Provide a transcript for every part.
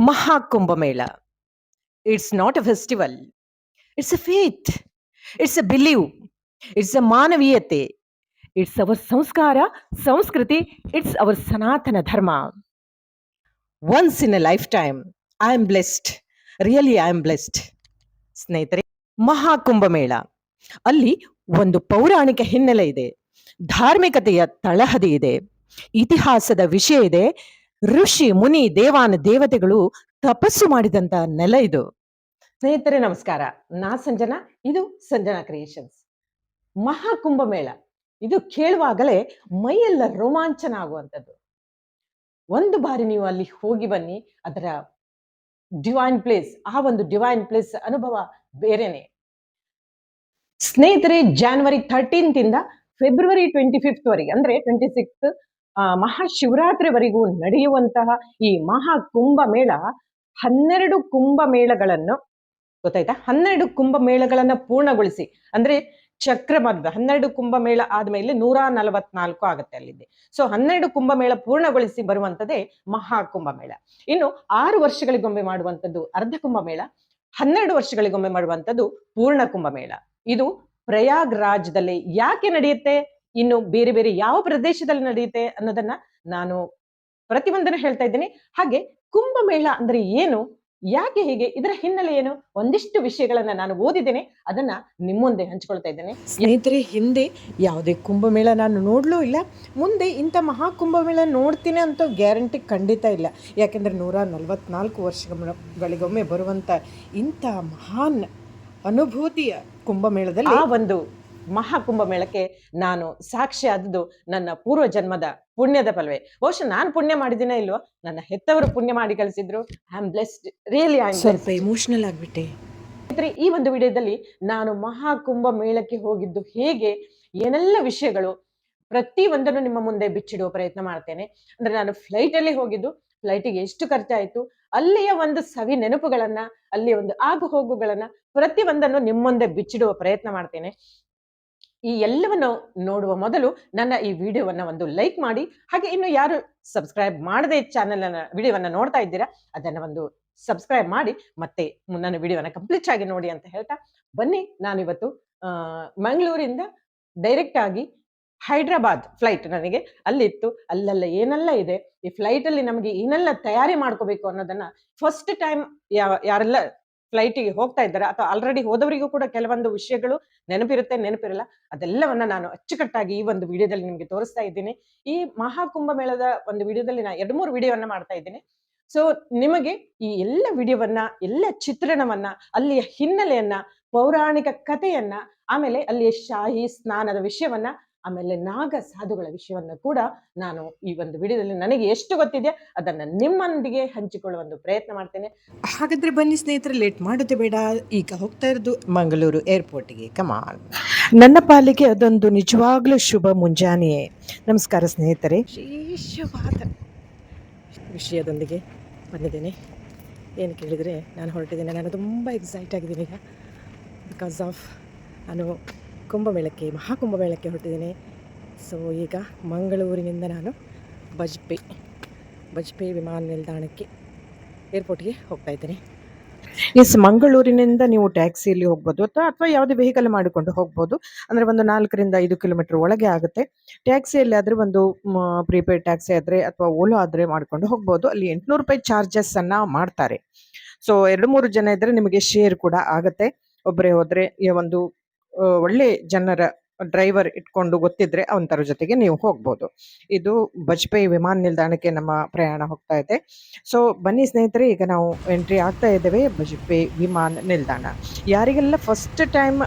Maha Mahakumbh Mela. It's not a festival it's a faith it's a believe it's a ಮಾನವೀಯತೆ. It's our ಸಂಸ್ಕಾರ, ಸಂಸ್ಕೃತಿ. It's our Sanatana Dharma. Once in a life time I am blessed really I am blessed ಸ್ನೇಹಿತರೆ, ಮಹಾಕುಂಭಮೇಳ. ಅಲ್ಲಿ ಒಂದು ಪೌರಾಣಿಕ ಹಿನ್ನೆಲೆ ಇದೆ. ಧಾರ್ಮಿಕತೆಯ ತಳಹದಿ ಇದೆ. ಇತಿಹಾಸದ ವಿಷಯ ಇದೆ. ಋಷಿ, ಮುನಿ, ದೇವಾನ, ದೇವತೆಗಳು ತಪಸ್ಸು ಮಾಡಿದಂತ ನೆಲ ಇದು. ಸ್ನೇಹಿತರೆ, ನಮಸ್ಕಾರ. ನಾ ಸಂಜನಾ, ಇದು ಸಂಜನಾ ಕ್ರಿಯೇಷನ್ಸ್. ಮಹಾಕುಂಭ ಮೇಳ. ಇದು ಕೇಳುವಾಗಲೇ ಮೈಯೆಲ್ಲ ರೋಮಾಂಚನ ಆಗುವಂಥದ್ದು ಒಂದು ಬಾರಿ ನೀವು ಅಲ್ಲಿ ಹೋಗಿ ಬನ್ನಿ, ಅದರ ಡಿವೈನ್ ಪ್ಲೇಸ್, ಆ ಒಂದು ಡಿವೈನ್ ಪ್ಲೇಸ್ ಅನುಭವ ಬೇರೆನೆ. ಸ್ನೇಹಿತರೆ ಜಾನ್ವರಿ ಥರ್ಟೀನ್ತ್ ಇಂದ ಫೆಬ್ರವರಿ ಟ್ವೆಂಟಿ ಫಿಫ್ತ್ ವರೆಗೆ, ಅಂದ್ರೆ ಟ್ವೆಂಟಿ ಸಿಕ್ಸ್ ಮಹಾಶಿವರಾತ್ರಿವರೆಗೂ ನಡೆಯುವಂತಹ ಈ ಮಹಾ ಕುಂಭ ಮೇಳ ಹನ್ನೆರಡು ಕುಂಭ ಮೇಳಗಳನ್ನು ಗೊತ್ತಾಯ್ತಾ? ಹನ್ನೆರಡು ಕುಂಭ ಮೇಳಗಳನ್ನ ಪೂರ್ಣಗೊಳಿಸಿ. ಅಂದ್ರೆ ಚಕ್ರಮರ್ದ ಹನ್ನೆರಡು ಕುಂಭ ಮೇಳ ಆದ್ಮೇಲೆ ನೂರ ನಲವತ್ನಾಲ್ಕು ಆಗುತ್ತೆ ಅಲ್ಲಿದೆ. ಸೊ ಹನ್ನೆರಡು ಕುಂಭ ಮೇಳ ಪೂರ್ಣಗೊಳಿಸಿ ಬರುವಂತದ್ದೇ ಮಹಾ ಕುಂಭ ಮೇಳ ಇನ್ನು ಆರು ವರ್ಷಗಳಿಗೊಮ್ಮೆ ಮಾಡುವಂತದ್ದು ಅರ್ಧ ಕುಂಭ ಮೇಳ ಹನ್ನೆರಡು ವರ್ಷಗಳಿಗೊಮ್ಮೆ ಮಾಡುವಂತದ್ದು ಪೂರ್ಣ ಕುಂಭ ಮೇಳ ಇದು ಪ್ರಯಾಗ್ ರಾಜ್ಯದಲ್ಲಿ ಯಾಕೆ ನಡೆಯುತ್ತೆ? ಇನ್ನು ಬೇರೆ ಬೇರೆ ಯಾವ ಪ್ರದೇಶದಲ್ಲಿ ನಡೆಯುತ್ತೆ ಅನ್ನೋದನ್ನ ನಾನು ಪ್ರತಿಯೊಂದನ್ನು ಹೇಳ್ತಾ ಇದ್ದೀನಿ. ಹಾಗೆ ಕುಂಭಮೇಳ ಅಂದ್ರೆ ಏನು ಯಾಕೆ ಹೀಗೆ ಇದರ ಹಿನ್ನೆಲೆ ಏನು ಒಂದಿಷ್ಟು ವಿಷಯಗಳನ್ನ ನಾನು ಓದಿದ್ದೇನೆ. ಅದನ್ನ ನಿಮ್ಮ ಮುಂದೆ ಹಂಚ್ಕೊಳ್ತಾ ಇದ್ದೇನೆ. ಸ್ನೇಹಿತರೆ ಹಿಂದೆ ಯಾವುದೇ ಕುಂಭಮೇಳ ನಾನು ನೋಡ್ಲೂ ಇಲ್ಲ. ಮುಂದೆ ಇಂಥ ಮಹಾಕುಂಭಮೇಳ ನೋಡ್ತೀನಿ ಅಂತ ಗ್ಯಾರಂಟಿ ಖಂಡಿತ ಇಲ್ಲ. ಯಾಕೆಂದ್ರೆ ನೂರ ನಲವತ್ನಾಲ್ಕು ವರ್ಷಗಳಿಗೊಮ್ಮೆ ಬರುವಂತ ಇಂಥ ಮಹಾನ್ ಅನುಭೂತಿಯ ಕುಂಭಮೇಳದಲ್ಲಿ ಆ ಒಂದು ಮಹಾಕುಂಭ ಮೇಳಕ್ಕೆ ನಾನು ಸಾಕ್ಷಿ ಆದದ್ದು ನನ್ನ ಪೂರ್ವ ಜನ್ಮದ ಪುಣ್ಯದ ಫಲವೇ ಬಹುಶಃ ನಾನು ಪುಣ್ಯ ಮಾಡಿದಿನ ಇಲ್ವೋ? ನನ್ನ ಹೆತ್ತವರು ಪುಣ್ಯ ಮಾಡಿ ಕಳಿಸಿದ್ರು. I am blessed really I ಸ್ವಲ್ಪ ಇಮೋಷನಲ್ ಆಗ್ಬಿಟ್ಟೆ. ಈ ಒಂದು ವಿಡಿಯೋದಲ್ಲಿ ನಾನು ಮಹಾಕುಂಭ ಮೇಳಕ್ಕೆ ಹೋಗಿದ್ದು ಹೇಗೆ? ಏನೆಲ್ಲ ವಿಷಯಗಳು? ಪ್ರತಿ ಒಂದನ್ನು ನಿಮ್ಮ ಮುಂದೆ ಬಿಚ್ಚಿಡುವ ಪ್ರಯತ್ನ ಮಾಡ್ತೇನೆ. ಅಂದ್ರೆ ನಾನು ಫ್ಲೈಟ್ ಅಲ್ಲಿ ಹೋಗಿದ್ದು ಫ್ಲೈಟಿಗೆ ಎಷ್ಟು ಖರ್ಚಾಯಿತು? ಅಲ್ಲಿಯ ಒಂದು ಸವಿ ನೆನಪುಗಳನ್ನ ಅಲ್ಲಿಯ ಒಂದು ಆಗು ಹೋಗುಗಳನ್ನ ಪ್ರತಿ ಒಂದನ್ನು ನಿಮ್ಮ ಮುಂದೆ ಬಿಚ್ಚಿಡುವ ಪ್ರಯತ್ನ ಮಾಡ್ತೇನೆ. ಈ ಎಲ್ಲವನ್ನು ನೋಡುವ ಮೊದಲು ನನ್ನ ಈ ವಿಡಿಯೋವನ್ನು ಒಂದು ಲೈಕ್ ಮಾಡಿ, ಹಾಗೆ ಇನ್ನು ಯಾರು ಸಬ್ಸ್ಕ್ರೈಬ್ ಮಾಡದೆ ಚಾನೆಲ್ ವಿಡಿಯೋವನ್ನ ನೋಡ್ತಾ ಇದ್ದೀರಾ, ಅದನ್ನು ಒಂದು ಸಬ್ಸ್ಕ್ರೈಬ್ ಮಾಡಿ, ಮತ್ತೆ ನನ್ನ ವಿಡಿಯೋವನ್ನ ಕಂಪ್ಲೀಟ್ ಆಗಿ ನೋಡಿ ಅಂತ ಹೇಳ್ತಾ ಬನ್ನಿ. ನಾನು ಇವತ್ತು ಮಂಗಳೂರಿಂದ ಡೈರೆಕ್ಟ್ ಆಗಿ ಹೈದ್ರಾಬಾದ್ ಫ್ಲೈಟ್ ನನಗೆ ಅಲ್ಲಿತ್ತು. ಅಲ್ಲೆಲ್ಲ ಏನೆಲ್ಲ ಇದೆ. ಈ ಫ್ಲೈಟ್ ಅಲ್ಲಿ ನಮಗೆ ಏನೆಲ್ಲ ತಯಾರಿ ಮಾಡ್ಕೋಬೇಕು ಅನ್ನೋದನ್ನ ಫಸ್ಟ್ ಟೈಮ್ ಯಾರೆಲ್ಲ ಫ್ಲೈಟಿಗೆ ಹೋಗ್ತಾ ಇದ್ದಾರೆ. ಅಥವಾ ಆಲ್ರೆಡಿ ಹೋದವರಿಗೂ ಕೂಡ ಕೆಲವೊಂದು ವಿಷಯಗಳು ನೆನಪಿರುತ್ತೆ, ನೆನಪಿರಲ್ಲ. ಅದೆಲ್ಲವನ್ನ ನಾನು ಅಚ್ಚುಕಟ್ಟಾಗಿ ಈ ಒಂದು ವಿಡಿಯೋದಲ್ಲಿ ನಿಮಗೆ ತೋರಿಸ್ತಾ ಇದ್ದೀನಿ. ಈ ಮಹಾಕುಂಭ ಮೇಳದ ಒಂದು ವಿಡಿಯೋದಲ್ಲಿ ನಾನು ಎರಡು ಮೂರು ವಿಡಿಯೋವನ್ನ ಮಾಡ್ತಾ ಇದ್ದೀನಿ. ಸೊ ನಿಮಗೆ ಈ ಎಲ್ಲ ವಿಡಿಯೋವನ್ನ, ಎಲ್ಲ ಚಿತ್ರಣವನ್ನ, ಅಲ್ಲಿಯ ಹಿನ್ನೆಲೆಯನ್ನ, ಪೌರಾಣಿಕ ಕಥೆಯನ್ನ, ಆಮೇಲೆ ಅಲ್ಲಿಯ ಶಾಹಿ ಸ್ನಾನದ ವಿಷಯವನ್ನ ಆಮೇಲೆ ನಾಗ ಸಾಧುಗಳ ವಿಷಯವನ್ನು ಕೂಡ ನಾನು ಈ ಒಂದು ವಿಡಿಯೋದಲ್ಲಿ ನನಗೆ ಎಷ್ಟು ಗೊತ್ತಿದೆ ಅದನ್ನ ನಿಮ್ಮೊಂದಿಗೆ ಹಂಚಿಕೊಳ್ಳುವ ಒಂದು ಪ್ರಯತ್ನ ಮಾಡ್ತೇನೆ. ಹಾಗಾದ್ರೆ ಬನ್ನಿ ಸ್ನೇಹಿತರೆ, ಲೇಟ್ ಮಾಡೋದೇ ಬೇಡ. ಈಗ ಹೋಗ್ತಾ ಇರೋದು ಮಂಗಳೂರು ಏರ್ಪೋರ್ಟ್ಗೆ ಕಮಾನ್ ನನ್ನ ಪಾಲಿಗೆ ಅದೊಂದು ನಿಜವಾಗ್ಲೂ ಶುಭ ಮುಂಜಾನೆಯೇ. ನಮಸ್ಕಾರ ಸ್ನೇಹಿತರೆ. ವಿಶೇಷವಾದ ವಿಷಯದೊಂದಿಗೆ ಬಂದಿದ್ದೇನೆ. ಏನು ಕೇಳಿದರೆ, ನಾನು ಹೊರಟಿದ್ದೇನೆ. ನಾನು ತುಂಬ ಎಕ್ಸೈಟ್ ಆಗಿದ್ದೀನಿ ಈಗ. ಬಿಕಾಸ್ ಆಫ್ ನಾನು ಕುಂಭಮೇಳಕ್ಕೆ, ಮಹಾಕುಂಭಮೇಳಕ್ಕೆ ಹೊರಟಿದ್ದೀನಿ. ಸೊ ಈಗ ಮಂಗಳೂರಿನಿಂದ ನಾನು ಬಜ್ಪೆ ಬಜ್ಪೆ ವಿಮಾನ ನಿಲ್ದಾಣಕ್ಕೆ ಏರ್ಪೋರ್ಟ್ಗೆ ಹೋಗ್ತಾ ಇದ್ದೀನಿ. ಎಸ್ ಮಂಗಳೂರಿನಿಂದ ನೀವು ಟ್ಯಾಕ್ಸಿಯಲ್ಲಿ ಹೋಗ್ಬೋದು ಅಥವಾ ಅಥವಾ ಯಾವುದೇ ವೆಹಿಕಲ್ ಮಾಡಿಕೊಂಡು ಹೋಗ್ಬೋದು. ಅಂದರೆ ಒಂದು ನಾಲ್ಕರಿಂದ ಐದು ಕಿಲೋಮೀಟರ್ ಒಳಗೆ ಆಗುತ್ತೆ. ಟ್ಯಾಕ್ಸಿಯಲ್ಲಿ ಆದರೆ ಒಂದು ಪ್ರೀಪೇಯ್ಡ್ ಟ್ಯಾಕ್ಸಿ ಆದರೆ ಅಥವಾ ಓಲೋ ಆದರೆ ಮಾಡಿಕೊಂಡು ಹೋಗ್ಬೋದು. ಅಲ್ಲಿ ಎಂಟುನೂರು ರೂಪಾಯಿ ಚಾರ್ಜಸ್ಸನ್ನು ಮಾಡ್ತಾರೆ. ಸೊ ಎರಡು ಮೂರು ಜನ ಇದ್ದರೆ ನಿಮಗೆ ಶೇರ್ ಕೂಡ ಆಗುತ್ತೆ. ಒಬ್ಬರೇ ಹೋದರೆ ಒಂದು ಒಳ್ಳೆ ಜನರ ಡ್ರೈವರ್ ಇಟ್ಕೊಂಡು ಗೊತ್ತಿದ್ರೆ ಅವಂತರ ಜೊತೆಗೆ ನೀವು ಹೋಗ್ಬೋದು. ಇದು ಬಜ್ಪೆ ವಿಮಾನ ನಿಲ್ದಾಣಕ್ಕೆ ನಮ್ಮ ಪ್ರಯಾಣ ಹೋಗ್ತಾ ಇದೆ. ಸೊ ಬನ್ನಿ ಸ್ನೇಹಿತರೆ, ಈಗ ನಾವು ಎಂಟ್ರಿ ಆಗ್ತಾ ಇದ್ದೇವೆ ಬಜ್ಪೆ ವಿಮಾನ ನಿಲ್ದಾಣ. ಯಾರಿಗೆಲ್ಲ ಫಸ್ಟ್ ಟೈಮ್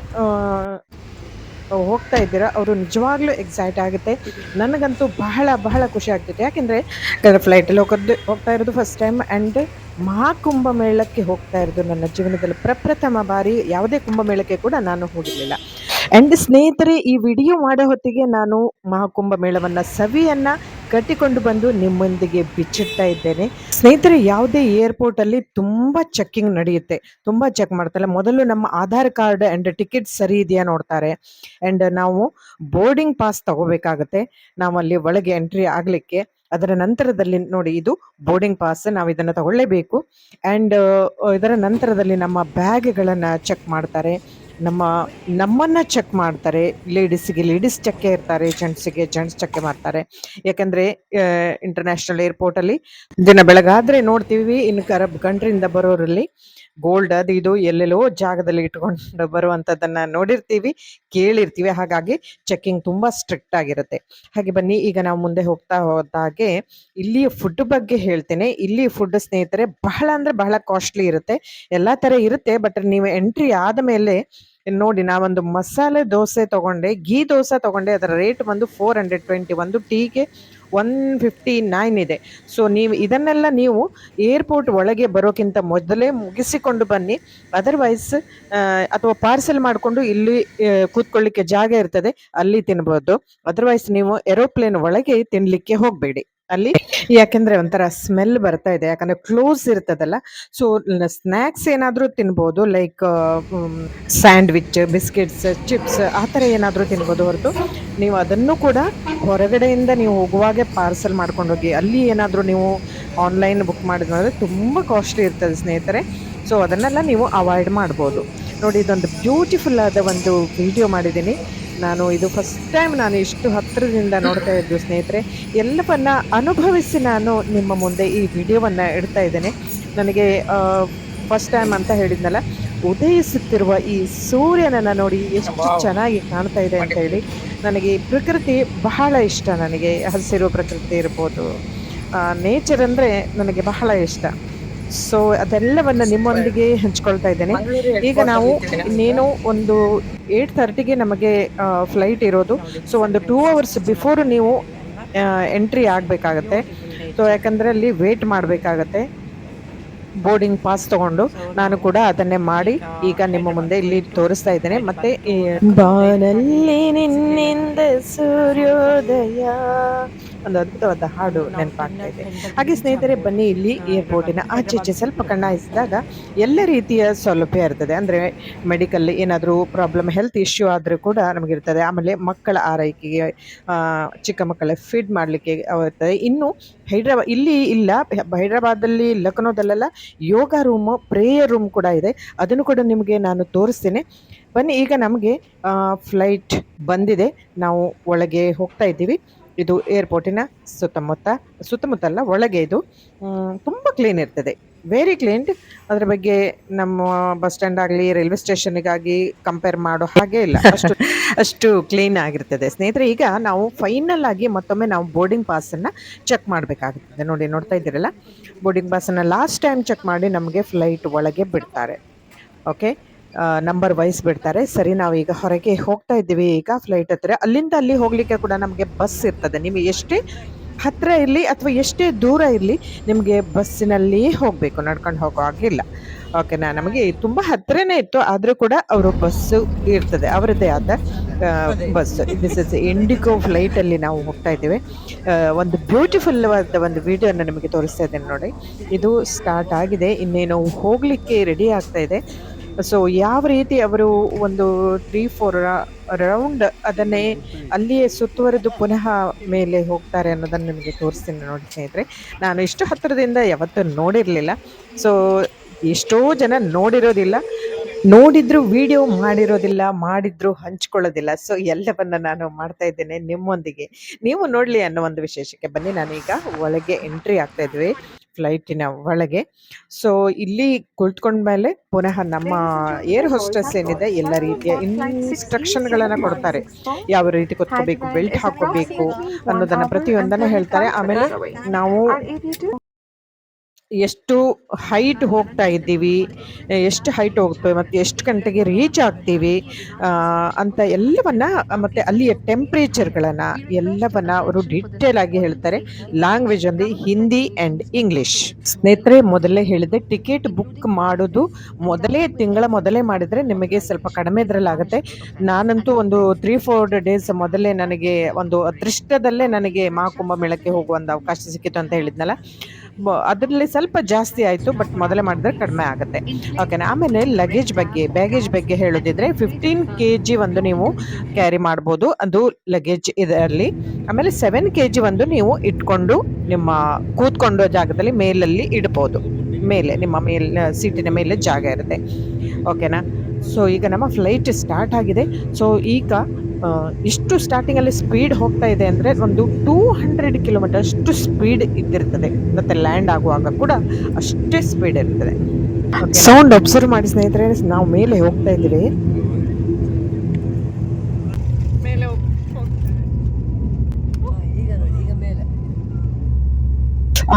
ಹೋಗ್ತಾ ಇದ್ದೀರಾ, ಅವರು ನಿಜವಾಗ್ಲೂ ಎಕ್ಸೈಟ್ ಆಗುತ್ತೆ. ನನಗಂತೂ ಬಹಳ ಬಹಳ ಖುಷಿ ಆಗ್ತೈತೆ ಯಾಕೆಂದರೆ ಫ್ಲೈಟಲ್ಲಿ ಹೋಗೋದು, ಹೋಗ್ತಾ ಇರೋದು ಫಸ್ಟ್ ಟೈಮ್ ಆ್ಯಂಡ್ ಮಹಾಕುಂಭ ಮೇಳಕ್ಕೆ ಹೋಗ್ತಾ ಇರೋದು ನನ್ನ ಜೀವನದಲ್ಲಿ ಪ್ರಪ್ರಥಮ ಬಾರಿ. ಯಾವುದೇ ಕುಂಭಮೇಳಕ್ಕೆ ಕೂಡ ನಾನು ಹೋಗಿರಲಿಲ್ಲ. ಆ್ಯಂಡ್ ಸ್ನೇಹಿತರೆ, ಈ ವಿಡಿಯೋ ಮಾಡೋ ಹೊತ್ತಿಗೆ ನಾನು ಮಹಾಕುಂಭ ಮೇಳವನ್ನ ಸವಿಯನ್ನು ಕಟ್ಟಿಕೊಂಡು ಬಂದು ನಿಮ್ಮೊಂದಿಗೆ ಬಿಚ್ಚಿಡ್ತಾ ಇದ್ದೇನೆ. ಸ್ನೇಹಿತರೆ, ಯಾವುದೇ ಏರ್ಪೋರ್ಟಲ್ಲಿ ತುಂಬ ಚೆಕ್ಕಿಂಗ್ ನಡೆಯುತ್ತೆ. ತುಂಬ ಚೆಕ್ ಮಾಡ್ತಾರೆ ಮೊದಲು ನಮ್ಮ ಆಧಾರ್ ಕಾರ್ಡ್ ಅಂಡ್ ಟಿಕೆಟ್ ಸರಿ ಇದೆಯಾ ನೋಡ್ತಾರೆ. ಅಂಡ್ ನಾವು ಬೋರ್ಡಿಂಗ್ ಪಾಸ್ ತಗೋಬೇಕಾಗತ್ತೆ. ನಾವು ಅಲ್ಲಿ ಒಳಗೆ ಎಂಟ್ರಿ ಆಗಲಿಕ್ಕೆ. ಅದರ ನಂತರದಲ್ಲಿ ನೋಡಿ, ಇದು ಬೋರ್ಡಿಂಗ್ ಪಾಸ್ ನಾವು ಇದನ್ನು ತಗೊಳ್ಳೇಬೇಕು. ಆ್ಯಂಡ್ ಇದರ ನಂತರದಲ್ಲಿ ನಮ್ಮ ಬ್ಯಾಗ್ಗಳನ್ನು ಚೆಕ್ ಮಾಡ್ತಾರೆ. ನಮ್ಮ, ನಮ್ಮನ್ನು ಚೆಕ್ ಮಾಡ್ತಾರೆ. ಲೇಡೀಸಿಗೆ ಲೇಡೀಸ್ ಚಕ್ಕೆ ಇರ್ತಾರೆ ಜೆಂಟ್ಸಿಗೆ ಜೆಂಟ್ಸ್ ಚೆಕ್ಕೆ ಮಾಡ್ತಾರೆ. ಯಾಕಂದರೆ ಇಂಟರ್ನ್ಯಾಷನಲ್ ಏರ್ಪೋರ್ಟಲ್ಲಿ ದಿನ ಬೆಳಗಾದ್ರೆ ನೋಡ್ತೀವಿ, ಇನ್ನು ಕರಬ್ ಕಂಟ್ರಿಯಿಂದ ಬರೋರಲ್ಲಿ ಗೋಲ್ಡ್ ಅದು ಇದು ಎಲ್ಲೆಲ್ಲೋ ಜಾಗದಲ್ಲಿ ಇಟ್ಕೊಂಡು ಬರುವಂಥದ್ದನ್ನು ನೋಡಿರ್ತೀವಿ, ಕೇಳಿರ್ತೀವಿ. ಹಾಗಾಗಿ ಚೆಕ್ಕಿಂಗ್ ತುಂಬ ಸ್ಟ್ರಿಕ್ಟ್ ಆಗಿರುತ್ತೆ. ಹಾಗೆ ಬನ್ನಿ, ಈಗ ನಾವು ಮುಂದೆ ಹೋಗ್ತಾ ಹೋದಾಗೆ ಇಲ್ಲಿ ಫುಡ್ ಬಗ್ಗೆ ಹೇಳ್ತೇನೆ. ಇಲ್ಲಿ ಫುಡ್ ಸ್ನೇಹಿತರೆ, ಬಹಳ ಅಂದ್ರೆ ಬಹಳ ಕಾಸ್ಟ್ಲಿ ಇರುತ್ತೆ. ಎಲ್ಲಾ ತರ ಇರುತ್ತೆ ಬಟ್ ನೀವು ಎಂಟ್ರಿ ಆದ ಮೇಲೆ ನೋಡಿ, ನಾವೊಂದು ಮಸಾಲೆ ದೋಸೆ ತಗೊಂಡೆ ಗೀ ದೋಸೆ ತಗೊಂಡೆ. ಅದರ ರೇಟ್ ಬಂದು ಫೋರ್ ಹಂಡ್ರೆಡ್ ಟ್ವೆಂಟಿ ಒಂದು ಟೀಗೆ ಒನ್ ಫಿಫ್ಟಿ ನೈನ್ ಇದೆ. ಸೊ ನೀವು ಇದನ್ನೆಲ್ಲ ನೀವು ಏರ್ಪೋರ್ಟ್ ಒಳಗೆ ಬರೋಕ್ಕಿಂತ ಮೊದಲೇ ಮುಗಿಸಿಕೊಂಡು ಬನ್ನಿ. ಅದರ್ವೈಸ್ ಅಥವಾ ಪಾರ್ಸೆಲ್ ಮಾಡಿಕೊಂಡು ಇಲ್ಲಿ ಕೂತ್ಕೊಳ್ಳಿಕ್ಕೆ ಜಾಗ ಇರ್ತದೆ, ಅಲ್ಲಿ ತಿನ್ಬೋದು. ಅದರ್ವೈಸ್ ನೀವು ಏರೋಪ್ಲೇನ್ ಒಳಗೆ ತಿನ್ಲಿಕ್ಕೆ ಹೋಗಬೇಡಿ. ಅಲ್ಲಿ ಯಾಕೆಂದ್ರೆ ಒಂಥರ ಸ್ಮೆಲ್ ಬರ್ತಾ ಇದೆ. ಯಾಕಂದ್ರೆ ಕ್ಲೋಸ್ ಇರ್ತದಲ್ಲ. ಸೊ ಸ್ನ್ಯಾಕ್ಸ್ ಏನಾದರೂ ತಿನ್ಬೋದು ಲೈಕ್ ಸ್ಯಾಂಡ್ವಿಚ್ ಬಿಸ್ಕೆಟ್ಸ್ ಚಿಪ್ಸ್ ಆ ಥರ ಏನಾದರೂ ತಿನ್ಬೋದು ಹೊರತು. ನೀವು ಅದನ್ನು ಕೂಡ ಹೊರಗಡೆಯಿಂದ ನೀವು ಹೋಗುವಾಗೆ ಪಾರ್ಸಲ್ ಮಾಡ್ಕೊಂಡು ಹೋಗಿ. ಅಲ್ಲಿ ಏನಾದರೂ ನೀವು ಆನ್ಲೈನ್ ಬುಕ್ ಮಾಡಿದ್ರೆ ತುಂಬ ಕಾಸ್ಟ್ಲಿ ಇರ್ತದೆ ಸ್ನೇಹಿತರೆ. ಸೊ ಅದನ್ನೆಲ್ಲ ನೀವು ಅವಾಯ್ಡ್ ಮಾಡ್ಬೋದು. ನೋಡಿ, ಇದೊಂದು ಬ್ಯೂಟಿಫುಲ್ ಆದ ಒಂದು ವಿಡಿಯೋ ಮಾಡಿದ್ದೀನಿ. ನಾನು ಇದು ಫಸ್ಟ್ ಟೈಮ್ ನಾನು ಇಷ್ಟು ಹತ್ತಿರದಿಂದ ನೋಡ್ತಾ ಇದ್ದು ಸ್ನೇಹಿತರೆ. ಎಲ್ಲವನ್ನ ಅನುಭವಿಸಿ ನಾನು ನಿಮ್ಮ ಮುಂದೆ ಈ ವಿಡಿಯೋವನ್ನು ಇಡ್ತಾ ಇದ್ದೇನೆ. ನನಗೆ ಫಸ್ಟ್ ಟೈಮ್ ಅಂತ ಹೇಳಿದ್ನಲ್ಲ ಉದಯಿಸುತ್ತಿರುವ ಈ ಸೂರ್ಯನನ್ನು ನೋಡಿ ಎಷ್ಟು ಚೆನ್ನಾಗಿ ಕಾಣ್ತಾ ಇದೆ ಅಂತ ಹೇಳಿ ನನಗೆ ಈ ಪ್ರಕೃತಿ ಬಹಳ ಇಷ್ಟ ನನಗೆ ಹಸಿರು ಪ್ರಕೃತಿ ಇರ್ಬೋದು. ನೇಚರ್ ಅಂದರೆ ನನಗೆ ಬಹಳ ಇಷ್ಟ. ಸೊ ಅದೆಲ್ಲವನ್ನು ನಿಮ್ಮೊಂದಿಗೆ ಹಂಚ್ಕೊಳ್ತಾ ಇದ್ದೇನೆ. ಈಗ ನಾವು ಇನ್ನೇನು ಒಂದು ಏಯ್ಟ್ ಥರ್ಟಿಗೆ ನಮಗೆ ಫ್ಲೈಟ್ ಇರೋದು. ಸೊ ಒಂದು ಟೂ ಅವರ್ಸ್ ಬಿಫೋರ್ ನೀವು ಎಂಟ್ರಿ ಆಗಬೇಕಾಗತ್ತೆ. ಸೊ ಯಾಕಂದರೆ ಅಲ್ಲಿ ವೇಟ್ ಮಾಡಬೇಕಾಗತ್ತೆ. ಬೋರ್ಡಿಂಗ್ ಪಾಸ್ ತಗೊಂಡು ನಾನು ಕೂಡ ಅದನ್ನೇ ಮಾಡಿ ಈಗ ನಿಮ್ಮ ಮುಂದೆ ಇಲ್ಲಿ ತೋರಿಸ್ತಾ ಇದ್ದೇನೆ. ಮತ್ತೆ ಬಾನಲ್ಲಿ ನಿನ್ನಿಂದ ಸೂರ್ಯೋದಯ. ಒಂದು ಅದ್ಭುತವಾದ ಹಾಡು ನೆನಪಾಗ್ತಾ ಇದೆ. ಹಾಗೆ ಸ್ನೇಹಿತರೆ ಬನ್ನಿ ಇಲ್ಲಿ ಏರ್ಪೋರ್ಟಿನ ಆಚೆ ಈಚೆ ಸ್ವಲ್ಪ ಕಣ್ಣಾಯಿಸಿದಾಗ ಎಲ್ಲ ರೀತಿಯ ಸೌಲಭ್ಯ ಇರ್ತದೆ. ಅಂದರೆ ಮೆಡಿಕಲ್ ಏನಾದರೂ ಪ್ರಾಬ್ಲಮ್ ಹೆಲ್ತ್ ಇಶ್ಯೂ ಆದರೂ ಕೂಡ ನಮಗಿರ್ತದೆ. ಆಮೇಲೆ ಮಕ್ಕಳ ಆರೈಕೆಗೆ ಚಿಕ್ಕ ಮಕ್ಕಳ ಫೀಡ್ ಮಾಡಲಿಕ್ಕೆ ಇರ್ತದೆ ಇನ್ನು ಹೈದ್ರಾಬಾದ್ ಇಲ್ಲಿ ಇಲ್ಲ. ಹೈದ್ರಾಬಾದಲ್ಲಿ ಲಖನೌದಲ್ಲೆಲ್ಲ ಯೋಗ ರೂಮು ಪ್ರೇಯರ್ ರೂಮ್ ಕೂಡ ಇದೆ. ಅದನ್ನು ಕೂಡ ನಿಮಗೆ ನಾನು ತೋರಿಸ್ತೇನೆ. ಬನ್ನಿ ಈಗ ನಮಗೆ ಫ್ಲೈಟ್ ಬಂದಿದೆ. ನಾವು ಒಳಗೆ ಹೋಗ್ತಾ ಇದ್ದೀವಿ. ಇದು ಏರ್ಪೋರ್ಟಿನ ಸುತ್ತಮುತ್ತ ಸುತ್ತಮುತ್ತ ಅಲ್ಲ ಒಳಗೆ ಇದು ತುಂಬ ಕ್ಲೀನ್ ಇರ್ತದೆ. ವೆರಿ ಕ್ಲೀನ್ ಅದರ ಬಗ್ಗೆ ನಮ್ಮ ಬಸ್ ಸ್ಟ್ಯಾಂಡ್ ಆಗಲಿ ರೈಲ್ವೆ ಸ್ಟೇಷನ್ಗಾಗಿ ಕಂಪೇರ್ ಮಾಡೋ ಹಾಗೆ ಇಲ್ಲ. ಅಷ್ಟು ಅಷ್ಟು ಕ್ಲೀನ್ ಆಗಿರ್ತದೆ. ಸ್ನೇಹಿತರೆ ಈಗ ನಾವು ಫೈನಲ್ ಆಗಿ ಮತ್ತೊಮ್ಮೆ ನಾವು ಬೋರ್ಡಿಂಗ್ ಪಾಸನ್ನು ಚೆಕ್ ಮಾಡಬೇಕಾಗುತ್ತದೆ ನೋಡಿ ನೋಡ್ತಾ ಇದ್ದೀರಲ್ಲ? ಬೋರ್ಡಿಂಗ್ ಪಾಸನ್ನು ಲಾಸ್ಟ್ ಟೈಮ್ ಚೆಕ್ ಮಾಡಿ ನಮಗೆ ಫ್ಲೈಟ್ ಒಳಗೆ ಬಿಡ್ತಾರೆ. ಓಕೆ ನಂಬರ್ ವಹಿಸ್ಬಿಡ್ತಾರೆ ಸರಿ ನಾವು ಈಗ ಹೊರಗೆ ಹೋಗ್ತಾ ಇದ್ದೀವಿ ಈಗ ಫ್ಲೈಟ್ ಹತ್ರ. ಅಲ್ಲಿಂದ ಅಲ್ಲಿ ಹೋಗಲಿಕ್ಕೆ ಕೂಡ ನಮಗೆ ಬಸ್ ಇರ್ತದೆ. ನಿಮಗೆ ಎಷ್ಟೇ ಹತ್ತಿರ ಇರಲಿ ಅಥವಾ ಎಷ್ಟೇ ದೂರ ಇರಲಿ ನಿಮಗೆ ಬಸ್ಸಿನಲ್ಲಿಯೇ ಹೋಗಬೇಕು. ನಡ್ಕೊಂಡು ಹೋಗೋ ಹಾಗಿಲ್ಲ ಓಕೆನಾ ನಮಗೆ ತುಂಬ ಹತ್ತಿರನೇ ಇತ್ತು. ಆದರೂ ಕೂಡ ಅವರು ಬಸ್ಸು ಇರ್ತದೆ. ಅವರದ್ದೇ ಆದ ಬಸ್ ದಿಸ್ ಇಸ್ ಇಂಡಿಗೋ ಫ್ಲೈಟಲ್ಲಿ ನಾವು ಹೋಗ್ತಾ ಇದ್ದೇವೆ. ಒಂದು ಬ್ಯೂಟಿಫುಲ್ ಆದ ಒಂದು ವಿಡಿಯೋನ ನಿಮಗೆ ತೋರಿಸ್ತಾ ಇದ್ದೇನೆ ನೋಡಿ. ಇದು ಸ್ಟಾರ್ಟ್ ಆಗಿದೆ. ಇನ್ನೇನು ಹೋಗಲಿಕ್ಕೆ ರೆಡಿ ಆಗ್ತಾ ಇದೆ. ಸೊ ಯಾವ ರೀತಿ ಅವರು ಒಂದು ತ್ರೀ ಫೋರ್ ರೌಂಡ್ ಅದನ್ನೇ ಅಲ್ಲಿಯೇ ಸುತ್ತುವರೆದು ಪುನಃ ಮೇಲೆ ಹೋಗ್ತಾರೆ ಅನ್ನೋದನ್ನು ನಿಮಗೆ ತೋರಿಸ್ತೀನಿ ನೋಡಿ ಸ್ನೇಹಿತರೆ. ನಾನು ಇಷ್ಟು ಹತ್ತಿರದಿಂದ ಯಾವತ್ತೂ ನೋಡಿರಲಿಲ್ಲ. ಸೊ ಎಷ್ಟೋ ಜನ ನೋಡಿರೋದಿಲ್ಲ. ನೋಡಿದ್ರು ವಿಡಿಯೋ ಮಾಡಿರೋದಿಲ್ಲ, ಮಾಡಿದ್ರು ಹಂಚ್ಕೊಳ್ಳೋದಿಲ್ಲ. ಸೊ ಎಲ್ಲವನ್ನ ನಾನು ಮಾಡ್ತಾ ಇದ್ದೇನೆ ನಿಮ್ಮೊಂದಿಗೆ. ನೀವು ನೋಡಲಿ ಅನ್ನೋ ಒಂದು ವಿಶೇಷಕ್ಕೆ ಬನ್ನಿ. ನಾನೀಗ ಒಳಗೆ ಎಂಟ್ರಿ ಆಗ್ತಾ ಇದ್ವಿ. ಫ್ಲೈಟಿನ ಒಳಗೆ. ಸೊ ಇಲ್ಲಿ ಕುಳಿತುಕೊಂಡ್ಮೇಲೆ ಪುನಃ ನಮ್ಮ ಏರ್ ಹೋಸ್ಟೆಸ್ ಏನಿದೆ ಎಲ್ಲ ರೀತಿಯ ಇನ್ಸ್ಟ್ರಕ್ಷನ್ಗಳನ್ನು ಕೊಡ್ತಾರೆ. ಯಾವ ರೀತಿ ಕೂತ್ಕೋಬೇಕು ಬೆಲ್ಟ್ ಹಾಕೋಬೇಕು ಅನ್ನೋದನ್ನ ಪ್ರತಿಯೊಂದನ್ನು ಹೇಳ್ತಾರೆ. ಆಮೇಲೆ ನಾವು ಎಷ್ಟು ಹೈಟ್ ಹೋಗ್ತಾ ಇದ್ದೀವಿ, ಎಷ್ಟು ಹೈಟ್ ಹೋಗ್ತೇವೆ ಮತ್ತು ಎಷ್ಟು ಗಂಟೆಗೆ ರೀಚ್ ಆಗ್ತೀವಿ ಅಂತ ಎಲ್ಲವನ್ನ, ಮತ್ತು ಅಲ್ಲಿಯ ಟೆಂಪ್ರೇಚರ್ಗಳನ್ನು ಎಲ್ಲವನ್ನ ಅವರು ಡಿಟೇಲ್ ಆಗಿ ಹೇಳ್ತಾರೆ. ಲ್ಯಾಂಗ್ವೇಜ್ ಅಲ್ಲಿ ಹಿಂದಿ ಆ್ಯಂಡ್ ಇಂಗ್ಲಿಷ್ ಸ್ನೇಹಿತರೆ, ಮೊದಲೇ ಹೇಳಿದೆ ಟಿಕೆಟ್ ಬುಕ್ ಮಾಡೋದು ಮೊದಲೇ, ತಿಂಗಳ ಮೊದಲೇ ಮಾಡಿದರೆ ನಿಮಗೆ ಸ್ವಲ್ಪ ಕಡಿಮೆ ಇದರಲ್ಲಾಗುತ್ತೆ ನಾನಂತೂ ಒಂದು ತ್ರೀ ಫೋರ್ ಡೇಸ್ ಮೊದಲೇ ನನಗೆ ಒಂದು ಅದೃಷ್ಟದಲ್ಲೇ ನನಗೆ ಮಹಾಕುಂಭ ಮೇಳಕ್ಕೆ ಹೋಗುವಂಥ ಅವಕಾಶ ಸಿಕ್ಕಿತು ಅಂತ ಹೇಳಿದ್ನಲ್ಲ. ಅದರಲ್ಲಿ ಸ್ವಲ್ಪ ಜಾಸ್ತಿ ಆಯಿತು ಬಟ್ ಮೊದಲೇ ಮಾಡಿದ್ರೆ ಕಡಿಮೆ ಆಗುತ್ತೆ. ಓಕೆನಾ ಆಮೇಲೆ ಲಗೇಜ್ ಬಗ್ಗೆ ಬ್ಯಾಗೇಜ್ ಬಗ್ಗೆ ಹೇಳೋದಿದ್ರೆ ಫಿಫ್ಟೀನ್ ಕೆ ಜಿ ಒಂದು ನೀವು ಕ್ಯಾರಿ ಮಾಡ್ಬೋದು. ಅದು ಲಗೇಜ್ ಇದರಲ್ಲಿ. ಆಮೇಲೆ ಸೆವೆನ್ ಕೆ ಜಿ ಒಂದು ನೀವು ಇಟ್ಕೊಂಡು ನಿಮ್ಮ, ಕೂತ್ಕೊಂಡೋ ಜಾಗದಲ್ಲಿ ಮೇಲಲ್ಲಿ ಇಡ್ಬೋದು. ಮೇಲೆ, ನಿಮ್ಮ ಮೇಲೆ, ಸೀಟಿನ ಮೇಲೆ ಜಾಗ ಇರುತ್ತೆ. ಓಕೆನಾ ಸೊ ಈಗ ನಮ್ಮ ಫ್ಲೈಟ್ ಸ್ಟಾರ್ಟ್ ಆಗಿದೆ. ಸೊ ಈಗ ಇಷ್ಟು ಸ್ಟಾರ್ಟಿಂಗಲ್ಲಿ ಸ್ಪೀಡ್ ಹೋಗ್ತಾ ಇದೆ ಅಂದರೆ ಒಂದು ಟೂ ಹಂಡ್ರೆಡ್ ಕಿಲೋಮೀಟರ್ ಅಷ್ಟು ಸ್ಪೀಡ್ ಇದ್ದಿರ್ತದೆ. ಮತ್ತು ಲ್ಯಾಂಡ್ ಆಗುವಾಗ ಕೂಡ ಅಷ್ಟೇ ಸ್ಪೀಡ್ ಇರ್ತದೆ. ಸೌಂಡ್ ಅಬ್ಸರ್ವ್ ಮಾಡಿ ಸ್ನೇಹಿತರೆ, ನಾವು ಮೇಲೆ ಹೋಗ್ತಾ ಇದ್ದೀವಿ ಮೇಲೆ ಈಗ ನೋಡಿ ಈಗ ಮೇಲೆ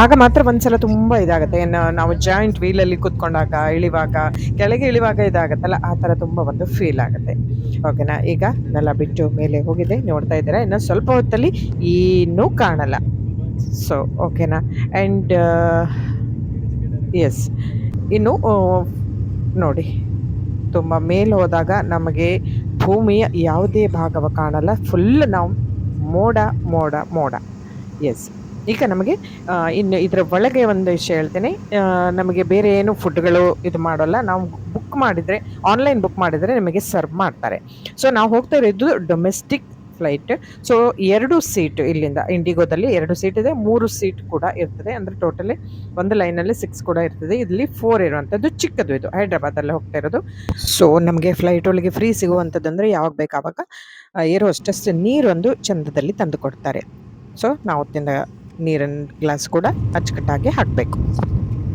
ಆಗ ಮಾತ್ರ ಒಂದ್ಸಲ ತುಂಬಾ ಇದಾಗುತ್ತೆ. ಏನು ನಾವು ಜಾಯಿಂಟ್ ವೀಲಲ್ಲಿ ಕುತ್ಕೊಂಡಾಗ, ಇಳಿವಾಗ, ಕೆಳಗೆ ಇಳಿವಾಗ ಇದಾಗತ್ತಲ್ಲ, ಆ ಥರ ತುಂಬ ಒಂದು ಫೀಲ್ ಆಗುತ್ತೆ. ಓಕೆನಾ ಈಗ ನೆಲ ಬಿಟ್ಟು ಮೇಲೆ ಹೋಗಿದೆ. ನೋಡ್ತಾ ಇದ್ದೀರಾ? ಇನ್ನು ಸ್ವಲ್ಪ ಹೊತ್ತಲ್ಲಿ ಏನೂ ಕಾಣಲ್ಲ. ಸೊ ಓಕೆನಾ ಆ್ಯಂಡ್ ಎಸ್ ಇನ್ನು ನೋಡಿ. ತುಂಬ ಮೇಲೆ ಹೋದಾಗ ನಮಗೆ ಭೂಮಿಯ ಯಾವುದೇ ಭಾಗವ ಕಾಣಲ್ಲ. ಫುಲ್ ನಾವು ಮೋಡ ಮೋಡ ಮೋಡ. ಎಸ್ ಈಗ ನಮಗೆ ಇನ್ನು ಇದರ ಒಳಗೆ ಒಂದು ವಿಷಯ ಹೇಳ್ತೇನೆ. ನಮಗೆ ಬೇರೆ ಏನು ಫುಡ್ಗಳು ಇದು ಮಾಡೋಲ್ಲ. ನಾವು ಬುಕ್ ಮಾಡಿದರೆ ಆನ್ಲೈನ್ ಬುಕ್ ಮಾಡಿದರೆ ನಿಮಗೆ ಸರ್ವ್ ಮಾಡ್ತಾರೆ. ಸೊ ನಾವು ಹೋಗ್ತಾ ಇರೋದು ಡೊಮೆಸ್ಟಿಕ್ ಫ್ಲೈಟ್ ಸೊ ಎರಡು ಸೀಟ್ ಇಲ್ಲಿಂದ ಇಂಡಿಗೋದಲ್ಲಿ ಎರಡು ಸೀಟ್ ಇದೆ, ಮೂರು ಸೀಟ್ ಕೂಡ ಇರ್ತದೆ. ಅಂದರೆ ಟೋಟಲಿ ಒಂದು ಲೈನಲ್ಲಿ ಸಿಕ್ಸ್ ಕೂಡ ಇರ್ತದೆ. ಇಲ್ಲಿ ಫೋರ್ ಇರುವಂಥದ್ದು ಚಿಕ್ಕದು ಇದು ಹೈದ್ರಾಬಾದಲ್ಲಿ ಹೋಗ್ತಾ ಇರೋದು. ಸೊ ನಮಗೆ ಫ್ಲೈಟ್ ಒಳಗೆ ಫ್ರೀ ಸಿಗುವಂಥದ್ದು ಅಂದರೆ ಯಾವಾಗ ಬೇಕಾವಾಗ ಏರೋ ಅಷ್ಟಷ್ಟು ನೀರೊಂದು ಚಂದದಲ್ಲಿ ತಂದು ಕೊಡ್ತಾರೆ. ಸೊ ನಾವು ತಿಂದ ನೀರಿನ ಗ್ಲಾಸ್ ಕೂಡ ಅಚ್ಚುಕಟ್ಟಾಗಿ ಹಾಕಬೇಕು.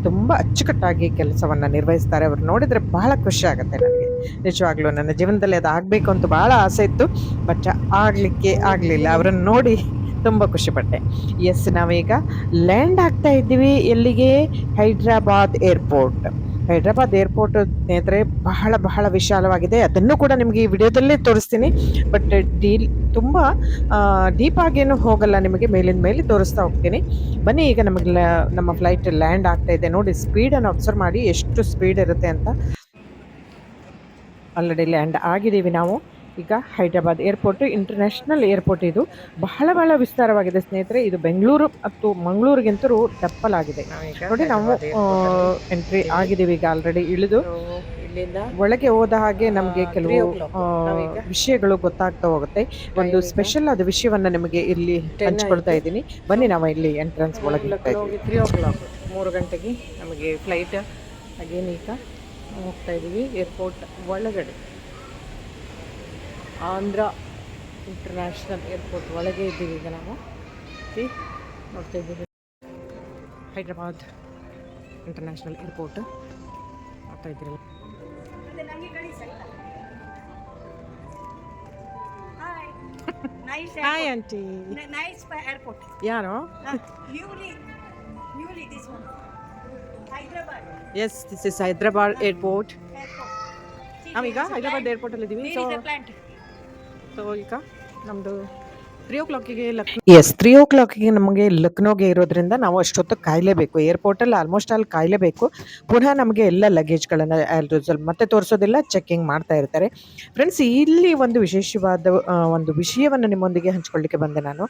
ತುಂಬ ಅಚ್ಚುಕಟ್ಟಾಗಿ ಕೆಲಸವನ್ನು ನಿರ್ವಹಿಸ್ತಾರೆ. ಅವ್ರು ನೋಡಿದರೆ ಬಹಳ ಖುಷಿ ಆಗುತ್ತೆ ನನಗೆ. ನಿಜವಾಗ್ಲೂ ನನ್ನ ಜೀವನದಲ್ಲಿ ಅದು ಆಗಬೇಕು ಅಂತ ಭಾಳ ಆಸೆ ಇತ್ತು. ಬಟ್ ಆಗಲಿಕ್ಕೆ ಆಗಲಿಲ್ಲ. ಅವರನ್ನು ನೋಡಿ ತುಂಬ ಖುಷಿಪಟ್ಟೆ ಎಸ್ ನಾವೀಗ ಲ್ಯಾಂಡ್ ಆಗ್ತಾ ಇದ್ದೀವಿ. ಎಲ್ಲಿಗೆ? ಹೈದ್ರಾಬಾದ್ ಏರ್ಪೋರ್ಟ್. ಹೈದ್ರಾಬಾದ್ ಏರ್ಪೋರ್ಟ್ ಸ್ನೇಹಿತರೆ, ಬಹಳ ಬಹಳ ವಿಶಾಲವಾಗಿದೆ. ಅದನ್ನು ಕೂಡ ನಿಮಗೆ ಈ ವಿಡಿಯೋದಲ್ಲೇ ತೋರಿಸ್ತೀನಿ. ಬಟ್ ಡೀಲ್ ತುಂಬ ಡೀಪ್ ಆಗೇನು ಹೋಗಲ್ಲ ನಿಮಗೆ ಮೇಲಿನ ಮೇಲೆ ತೋರಿಸ್ತಾ ಹೋಗ್ತೀನಿ. ಬನ್ನಿ, ಈಗ ನಮಗೆ ನಮ್ಮ ಫ್ಲೈಟ್ ಲ್ಯಾಂಡ್ ಆಗ್ತಾ ಇದೆ. ನೋಡಿ ಸ್ಪೀಡನ್ನು ಅಬ್ಸರ್ವ್ ಮಾಡಿ ಎಷ್ಟು ಸ್ಪೀಡ್ ಇರುತ್ತೆ ಅಂತ. ಆಲ್ರೆಡಿ ಲ್ಯಾಂಡ್ ಆಗಿದ್ದೀವಿ ನಾವು. ಈಗ ಹೈದರಾಬಾದ್ ಏರ್ಪೋರ್ಟ್ ಇಂಟರ್ನ್ಯಾಷನಲ್ ಏರ್ಪೋರ್ಟ್ ಇದು. ಬಹಳ ಬಹಳ ವಿಸ್ತಾರವಾಗಿದೆ ಸ್ನೇಹಿತರೆ. ಇದು ಬೆಂಗಳೂರು ಮತ್ತು ಮಂಗಳೂರಿಗಿಂತಲೂ ಡಪ್ಪಲ್ ಆಗಿದೆ ನೋಡಿ ನಾವು ಎಂಟ್ರಿ ಆಗಿದ್ದೀವಿ ಈಗ ಆಲ್ರೆಡಿ ಇಳಿದು. ಒಳಗೆ ಹೋದ ಹಾಗೆ ನಮಗೆ ಕೆಲವು ವಿಷಯಗಳು ಗೊತ್ತಾಗ್ತಾ ಹೋಗುತ್ತೆ. ಒಂದು ಸ್ಪೆಷಲ್ ಆದ ವಿಷಯವನ್ನ ನಿಮಗೆ ಇಲ್ಲಿ ಹಂಚ್ಕೊಳ್ತಾ ಇದ್ದೀನಿ. ಬನ್ನಿ ನಾವು ಇಲ್ಲಿ ಎಂಟ್ರೆನ್ಸ್ ಒಳಗೆ ತ್ರೀ ಓ ಕ್ಲಾಕ್ ಮೂರು ಗಂಟೆಗೆ ನಮಗೆ ಫ್ಲೈಟ್ ಅಗೇನ್ ಈಗ ಹೋಗ್ತಾ ಇದ್ದೀವಿ. ಏರ್ಪೋರ್ಟ್ ಒಳಗಡೆ. ಆಂಧ್ರ ಇಂಟರ್ನ್ಯಾಷನಲ್ ಏರ್ಪೋರ್ಟ್ ಒಳಗೆ ಇದ್ದೀವಿ ಈಗ ನಾವು. ನೋಡ್ತಾ ಇದ್ದೀವಿ. Hyderabad international airport. ನೋಡ್ತಾ ಇದ್ದೀರಲ್ಲ. ಹಾಯ್. Aunty airport. ಯಾರು. Yes this is Hyderabad. Airport ನಾವೀಗ ಹೈದ್ರಾಬಾದ್ ಏರ್ಪೋರ್ಟಲ್ಲಿ ಏರ್ಪೋರ್ಟ್ ಇದ್ದೀವಿ ಸೊ. ಸೊ ಈಗ ನಮ್ಮದು ತ್ರೀ ಓ ಕ್ಲಾಕಿಗೆ ಲಕ್ನೋ ಎಸ್ ತ್ರೀ ಓ ಕ್ಲಾಕಿಗೆ ನಮಗೆ ಲಕ್ನೋಗೆ ಇರೋದ್ರಿಂದ ನಾವು ಅಷ್ಟೊತ್ತು ಕಾಯಲೇಬೇಕು. ಏರ್ಪೋರ್ಟಲ್ಲಿ ಆಲ್ಮೋಸ್ಟ್ ಅಲ್ಲಿ ಕಾಯಲೇಬೇಕು. ಪುನಃ ನಮಗೆ ಎಲ್ಲ ಲಗೇಜ್ಗಳನ್ನು ಸ್ವಲ್ಪ ಮತ್ತೆ ತೋರಿಸೋದಿಲ್ಲ ಚೆಕ್ಕಿಂಗ್ ಮಾಡ್ತಾ ಇರ್ತಾರೆ. ಫ್ರೆಂಡ್ಸ್ ಇಲ್ಲಿ ಒಂದು ವಿಶೇಷವಾದ ಒಂದು ವಿಷಯವನ್ನು ನಿಮ್ಮೊಂದಿಗೆ ಹಂಚ್ಕೊಳ್ಳಿಕ್ಕೆ ಬಂದೆ ನಾನು.